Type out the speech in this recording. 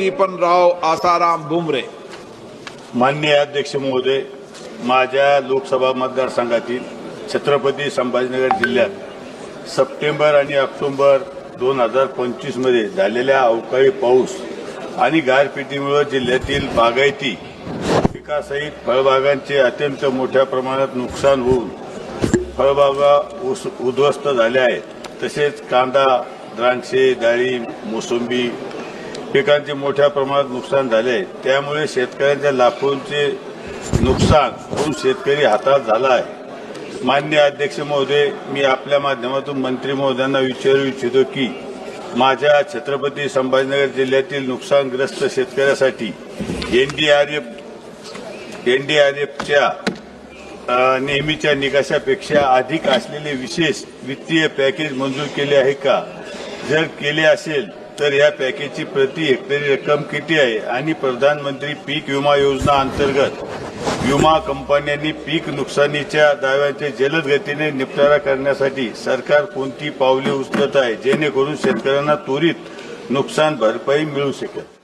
दीपनराव आसाराम बुमरे माननीय अध्यक्ष महोदय माझ्या लोकसभा मतदारसंघातील छत्रपती संभाजीनगर जिल्ह्यात सप्टेंबर आणि ऑक्टोबर दोन हजार पंचवीसमध्ये झालेल्या अवकाळी पाऊस आणि गारपिटीमुळे जिल्ह्यातील बागायती पिकासहित फळबागांचे अत्यंत मोठ्या प्रमाणात नुकसान होऊन फळबागा उस- उद्ध्वस्त झाल्या आहेत. तसेच कांदा द्राक्षे डाळिंब मोसंबी पिकांचे मोठ्या प्रमाणात नुकसान झाले. आहे त्यामुळे शेतकऱ्यांच्या लाखोंचे नुकसान होऊन शेतकरी हातात झाला आहे. मान्य अध्यक्ष महोदय मी आपल्या माध्यमातून मंत्री महोदयांना विचारू इच्छितो की माझ्या छत्रपती संभाजीनगर जिल्ह्यातील नुकसानग्रस्त शेतकऱ्यासाठी एनडीआरएफ एनडीआरएफच्या नेहमीच्या निकषापेक्षा अधिक असलेले विशेष वित्तीय पॅकेज मंजूर केले आहे का? जर केले असेल तर या पॅकेजची प्रति हेक्टरी रक्कम किती आहे आणि प्रधानमंत्री पीक विमा योजना अंतर्गत विमा कंपन्यांनी पीक नुकसानीच्या दाव्यांचे जलद गतीने निपटारा करण्यासाठी सरकार कोणती पावले उचलत आहे? जेणेकरून शेतकऱ्यांना त्वरित नुकसान भरपाई मिळू शकेल.